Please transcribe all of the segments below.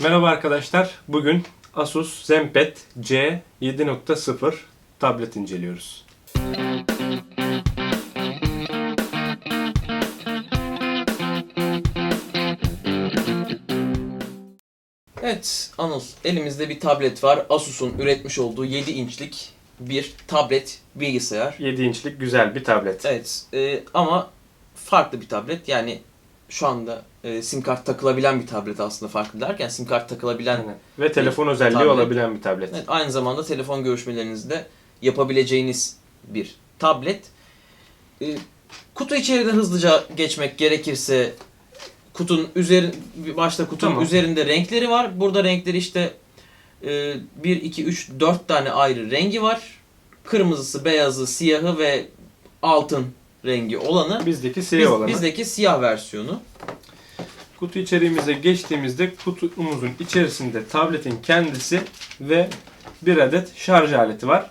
Merhaba arkadaşlar. Bugün Asus ZenPad C7.0 tablet inceliyoruz. Evet Anıl, elimizde bir tablet var. Asus'un üretmiş olduğu 7 inçlik bir tablet bilgisayar. 7 inçlik güzel bir tablet. Evet e, ama farklı bir tablet. Yani şu anda e, sim kart takılabilen bir tablet aslında farklı derken sim kart takılabilen Aynen. Ve telefon özelliği tablet. olabilen bir tablet. Evet, aynı zamanda telefon görüşmelerinizde yapabileceğiniz bir tablet. Ee, kutu içeriden hızlıca geçmek gerekirse kutunun üzeri başta kutunun Tamam. üzerinde renkleri var. Burada renkleri işte e, 1 2 3 4 tane ayrı rengi var. Kırmızısı, beyazı, siyahı ve altın rengi olanı. Bizdeki siyah Biz- olanı. bizdeki siyah versiyonu. Kutu içeriğimize geçtiğimizde kutumuzun içerisinde tabletin kendisi ve bir adet şarj aleti var.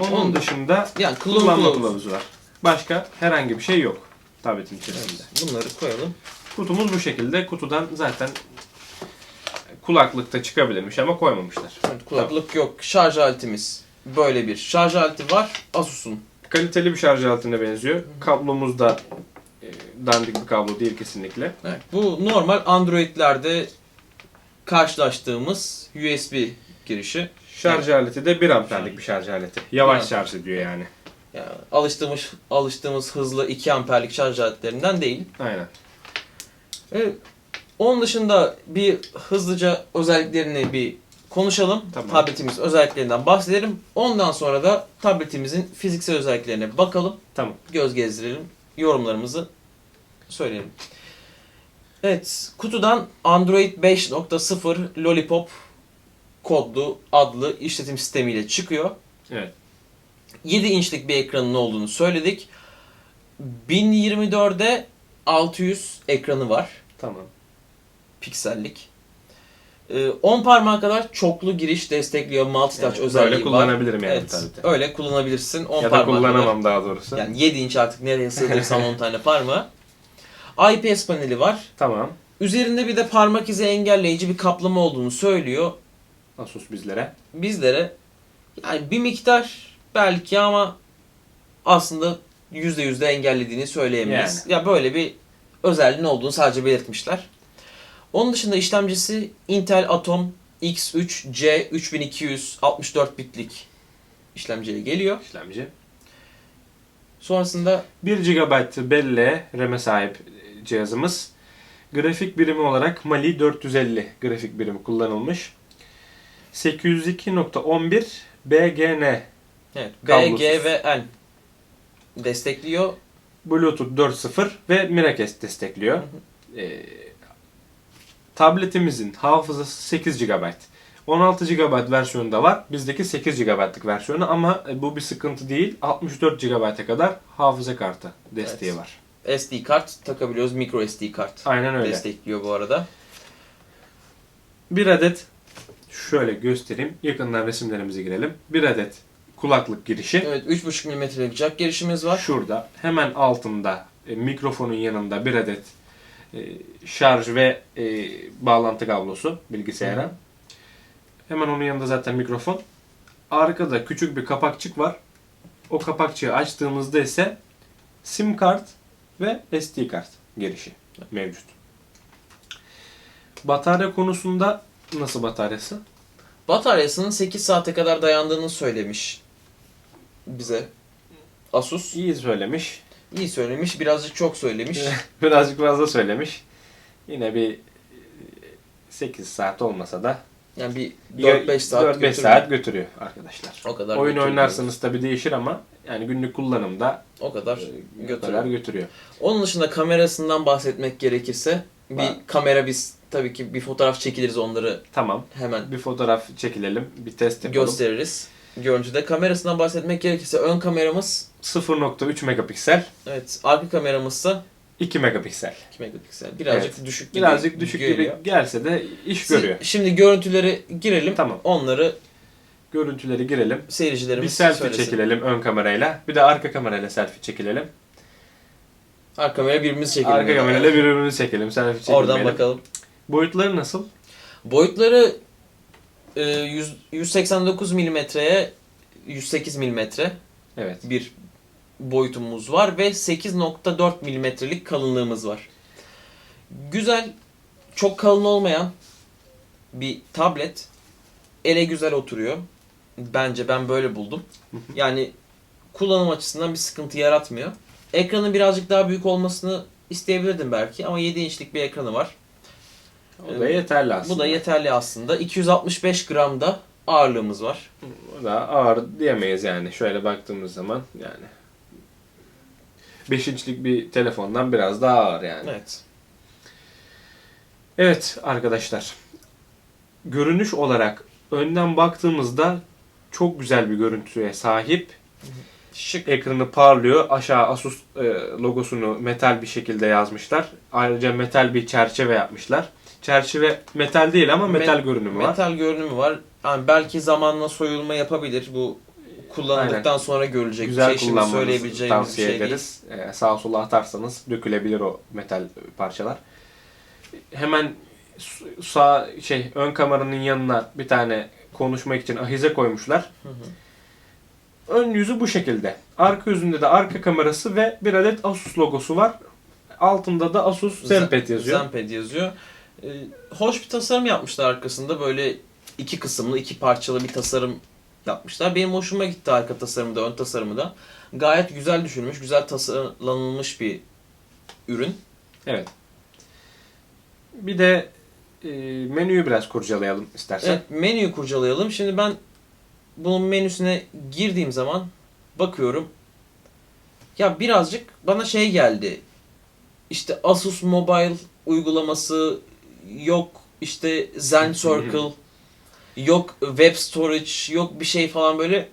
Onun Onun- dışında Yani kullanma kılavuzu. kılavuzu var. Başka herhangi bir şey yok tabletin içerisinde. Evet, bunları koyalım. Kutumuz bu şekilde. Kutudan zaten kulaklıkta çıkabilirmiş ama koymamışlar. Evet, kulaklık yok. Şarj aletimiz böyle bir şarj aleti var. Asus'un Kaliteli bir şarj aletine benziyor. Kablomuz da e, dandik bir kablo değil kesinlikle. Evet, bu normal Android'lerde karşılaştığımız USB girişi. Şarj aleti de 1 amperlik bir şarj aleti. Yavaş Evet. şarj ediyor yani. Yani alıştığımız alıştığımız hızlı 2 amperlik şarj aletlerinden değil. Aynen. Evet, onun dışında bir hızlıca özelliklerini bir konuşalım. Tamam. Tabletimiz özelliklerinden bahsedelim. Ondan sonra da tabletimizin fiziksel özelliklerine bakalım. Tamam. göz gezdirelim. Yorumlarımızı söyleyelim. Evet, kutudan Android 5.0 Lollipop kodlu adlı işletim sistemiyle çıkıyor. Evet. 7 inçlik bir ekranın olduğunu söyledik. 1024'e 600 ekranı var. Tamam. Piksellik. Ee, 10 parmağa kadar çoklu giriş destekliyor. Multitouch Yani özelliği böyle var. kullanabilirim yani Evet, tableti. öyle kullanabilirsin. 10 Ya da parmağa kadar. kullanamam daha doğrusu. Yani 7 inç artık nereye sığdırsan 10 tane parmağı. IPS paneli var. Tamam. Üzerinde bir de parmak izi engelleyici bir kaplama olduğunu söylüyor. Asus bizlere. Bizlere yani bir miktar belki ama aslında %100 de engellediğini söyleyemeyiz. Ya böyle bir özelliğin olduğunu sadece belirtmişler. Onun dışında işlemcisi Intel Atom X3 C 3200 64 bitlik işlemciye geliyor. İşlemci. Sonrasında 1 GB belleğe RAM'e sahip cihazımız. Grafik birimi olarak Mali 450 grafik birimi kullanılmış. 802.11 BGN evet, B, Kablosuz. G ve N destekliyor. Bluetooth 4.0 ve Miracast destekliyor. Ee, tabletimizin hafızası 8 GB. 16 GB versiyonu da var. Bizdeki 8 GB'lık versiyonu ama e, bu bir sıkıntı değil. 64 GB'a kadar hafıza kartı desteği Evet. var. SD kart takabiliyoruz. Micro SD kart Aynen öyle. destekliyor bu arada. Bir adet şöyle göstereyim. Yakından resimlerimize girelim. Bir adet kulaklık girişi. Evet 3.5 mm'lik jack girişimiz var. Şurada hemen altında e, mikrofonun yanında bir adet e, şarj ve e, bağlantı kablosu bilgisayara. Hı. Hemen onun yanında zaten mikrofon. Arkada küçük bir kapakçık var. O kapakçığı açtığımızda ise sim kart ve SD kart girişi mevcut. Batarya konusunda nasıl bataryası? Bataryasının 8 saate kadar dayandığını söylemiş bize. Asus İyi söylemiş. İyi söylemiş, birazcık çok söylemiş. Birazcık fazla söylemiş. Yine bir 8 saat olmasa da Yani bir 4-5 saat 4-5 götürmüyor. saat götürüyor arkadaşlar. O kadar Oyun oynarsanız tabii değişir ama yani günlük kullanımda o kadar e, götürüyor. kadar götürüyor. Onun dışında kamerasından bahsetmek gerekirse bir Var. kamera biz tabii ki bir fotoğraf çekiliriz onları Tamam. hemen Bir fotoğraf çekilelim, bir test yapalım. gösteririz. Görüntüde kamerasından bahsetmek gerekirse ön kameramız 0.3 megapiksel, evet arka kameramızsa 2 megapiksel. 2 megapiksel. Birazcık düşük gibi Birazcık düşük gibi geliyor. gelse de iş Siz- görüyor. Şimdi görüntüleri girelim. Tamam. Onları Görüntüleri girelim. seyircilerimiz Bir selfie söylesin. çekilelim ön kamerayla. Bir de arka kamerayla selfie çekilelim. Arka kamera birbirimizi çekelim. Arka yani. kamerayla birbirimizi çekelim. Selfie çekelim. Oradan bakalım. Boyutları nasıl? Boyutları e, 100 189 milimetreye 108 milimetre Evet. bir boyutumuz var ve 8.4 milimetrelik kalınlığımız var. Güzel, çok kalın olmayan bir tablet. Ele güzel oturuyor. Bence ben böyle buldum. Yani kullanım açısından bir sıkıntı yaratmıyor. Ekranın birazcık daha büyük olmasını isteyebilirdim belki ama 7 inçlik bir ekranı var. O da yeterli aslında. Bu da yeterli aslında. 265 gram da ağırlığımız var. O da ağır diyemeyiz yani. Şöyle baktığımız zaman yani. 5 inçlik bir telefondan biraz daha ağır yani. Evet. Evet arkadaşlar. Görünüş olarak önden baktığımızda çok güzel bir görüntüye sahip. Şık. Ekranı parlıyor. Aşağı Asus e, logosunu metal bir şekilde yazmışlar. Ayrıca metal bir çerçeve yapmışlar. Çerçeve metal değil ama metal Me- görünümü var. Metal görünümü var. Yani belki zamanla soyulma yapabilir. Bu kullanıldıktan sonra görülecek bir Güzel şey. Şimdi kullanmanızı söyleyebileceğimiz bir tavsiye şey değil. ederiz. Ee, sağa sola atarsanız dökülebilir o metal parçalar. Hemen sağ şey ön kameranın yanına bir tane konuşmak için ahize koymuşlar. Hı hı. Ön yüzü bu şekilde. Arka yüzünde de arka kamerası ve bir adet Asus logosu var. Altında da Asus ZenPad yazıyor. Zenpad yazıyor. Ee, hoş bir tasarım yapmışlar arkasında. Böyle iki kısımlı, iki parçalı bir tasarım yapmışlar. Benim hoşuma gitti arka tasarımı da, ön tasarımı da. Gayet güzel düşünülmüş, güzel tasarlanılmış bir ürün. Evet. Bir de e, menüyü biraz kurcalayalım istersen. Evet, menüyü kurcalayalım. Şimdi ben bunun menüsüne girdiğim zaman bakıyorum. Ya birazcık bana şey geldi. İşte Asus Mobile uygulaması yok işte Zen Circle yok Web Storage yok bir şey falan böyle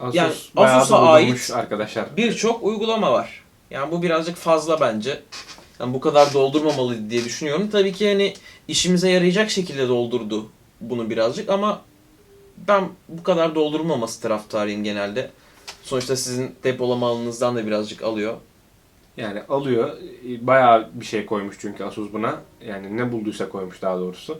Asus yani Asus'a ait arkadaşlar. birçok uygulama var. Yani bu birazcık fazla bence. Yani bu kadar doldurmamalıydı diye düşünüyorum. Tabii ki hani işimize yarayacak şekilde doldurdu bunu birazcık ama ben bu kadar doldurmaması taraftarıyım genelde. Sonuçta sizin depolama alanınızdan da birazcık alıyor. Yani alıyor. Bayağı bir şey koymuş çünkü Asus buna. Yani ne bulduysa koymuş daha doğrusu.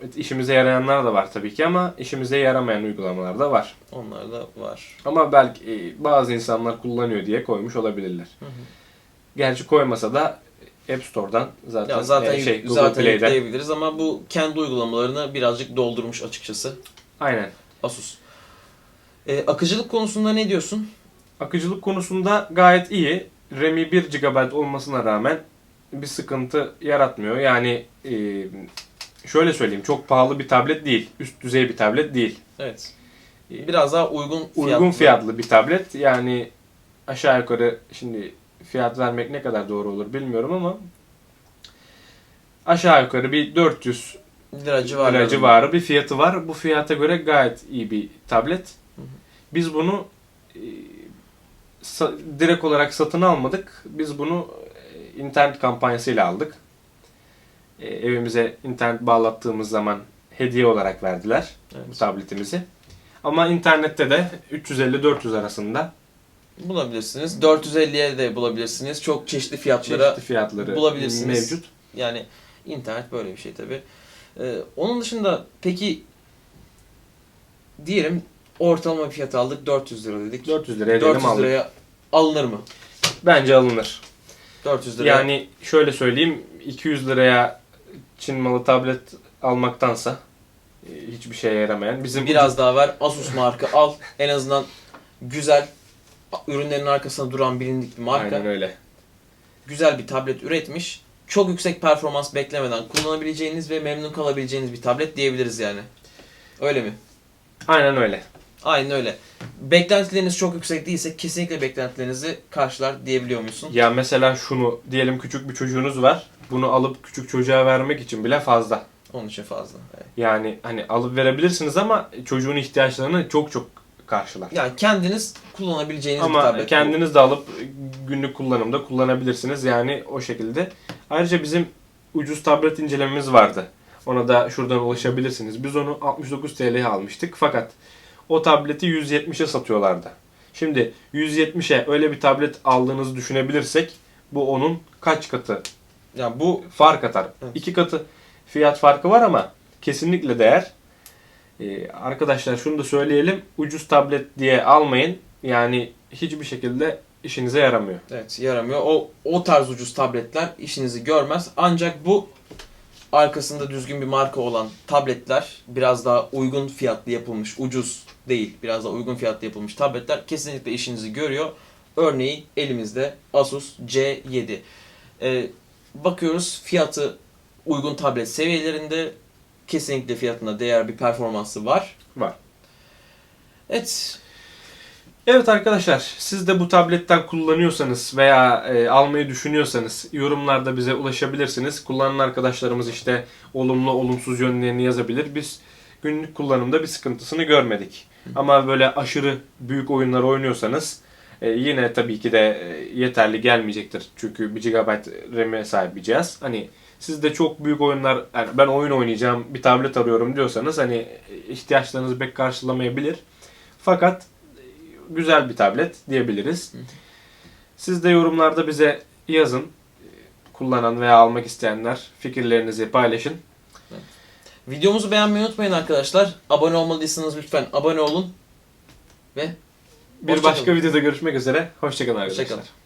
Evet. İşimize yarayanlar da var tabii ki ama işimize yaramayan uygulamalar da var. Onlar da var. Ama belki e, bazı insanlar kullanıyor diye koymuş olabilirler. Hı hı. Gerçi koymasa da App Store'dan zaten, Ya zaten e, şey Google zaten Play'den. yükleyebiliriz ama bu kendi uygulamalarını birazcık doldurmuş açıkçası Aynen. Asus. Ee, akıcılık konusunda ne diyorsun? Akıcılık konusunda gayet iyi. RAM'i 1 GB olmasına rağmen bir sıkıntı yaratmıyor. Yani e, şöyle söyleyeyim çok pahalı bir tablet değil. Üst düzey bir tablet değil. Evet. Biraz daha uygun fiyatlı. Uygun fiyatlı bir tablet. Yani aşağı yukarı şimdi fiyat vermek ne kadar doğru olur bilmiyorum ama aşağı yukarı bir 400 lira civarı. lira civarı bir fiyatı var. Bu fiyata göre gayet iyi bir tablet. Biz bunu direkt olarak satın almadık. Biz bunu e, internet kampanyasıyla aldık. E, evimize internet bağlattığımız zaman hediye olarak verdiler bu Evet. tabletimizi. Ama internette de 350-400 arasında Bulabilirsiniz. 450'ye de bulabilirsiniz. Çok çeşitli fiyatlara çeşitli fiyatları bulabilirsiniz. mevcut. yani internet böyle bir şey tabi. onun dışında peki diyelim ortalama bir fiyat aldık 400 lira dedik. 400 liraya 400 dedim aldık. liraya alınır mı? Bence alınır. 400 liraya. Yani şöyle söyleyeyim 200 liraya Çin malı tablet almaktansa hiçbir şeye yaramayan bizim biraz daha ver Asus marka al. En azından güzel ürünlerin arkasında duran bilindik bir marka. Aynen öyle. Güzel bir tablet üretmiş. Çok yüksek performans beklemeden kullanabileceğiniz ve memnun kalabileceğiniz bir tablet diyebiliriz yani. Öyle mi? Aynen öyle. Aynen öyle. Beklentileriniz çok yüksek değilse kesinlikle beklentilerinizi karşılar diyebiliyor musun? Ya mesela şunu diyelim küçük bir çocuğunuz var. Bunu alıp küçük çocuğa vermek için bile fazla. Onun için fazla. Evet. Yani hani alıp verebilirsiniz ama çocuğun ihtiyaçlarını çok çok karşılar. Yani kendiniz kullanabileceğiniz bir Ama tablet. bu. kendiniz de alıp günlük kullanımda kullanabilirsiniz. Yani o şekilde. Ayrıca bizim ucuz tablet incelememiz vardı. Ona da şuradan ulaşabilirsiniz. Biz onu 69 TL'ye almıştık. Fakat o tableti 170'e satıyorlardı. Şimdi 170'e öyle bir tablet aldığınızı düşünebilirsek bu onun kaç katı Yani bu fark atar. Evet. İki katı fiyat farkı var ama kesinlikle değer. Ee, arkadaşlar şunu da söyleyelim. Ucuz tablet diye almayın. Yani hiçbir şekilde işinize yaramıyor. Evet yaramıyor. O, o tarz ucuz tabletler işinizi görmez. Ancak bu arkasında düzgün bir marka olan tabletler biraz daha uygun fiyatlı yapılmış, ucuz değil, biraz daha uygun fiyatlı yapılmış tabletler kesinlikle işinizi görüyor. Örneği elimizde Asus C7. Ee, bakıyoruz fiyatı uygun tablet seviyelerinde kesinlikle fiyatına değer bir performansı var. Var. Evet. Evet arkadaşlar siz de bu tabletten kullanıyorsanız veya e, almayı düşünüyorsanız yorumlarda bize ulaşabilirsiniz. Kullanan arkadaşlarımız işte olumlu olumsuz yönlerini yazabilir. Biz günlük kullanımda bir sıkıntısını görmedik. Ama böyle aşırı büyük oyunlar oynuyorsanız e, yine tabii ki de e, yeterli gelmeyecektir. Çünkü 1 GB RAM'e sahip bir cihaz. Hani siz de çok büyük oyunlar yani ben oyun oynayacağım bir tablet arıyorum diyorsanız hani e, ihtiyaçlarınızı pek karşılamayabilir. Fakat güzel bir tablet diyebiliriz. Siz de yorumlarda bize yazın. Kullanan veya almak isteyenler fikirlerinizi paylaşın. Videomuzu beğenmeyi unutmayın arkadaşlar. Abone olmadıysanız lütfen abone olun. Ve Bir başka videoda görüşmek üzere. Hoşçakalın arkadaşlar. Hoşçakalın.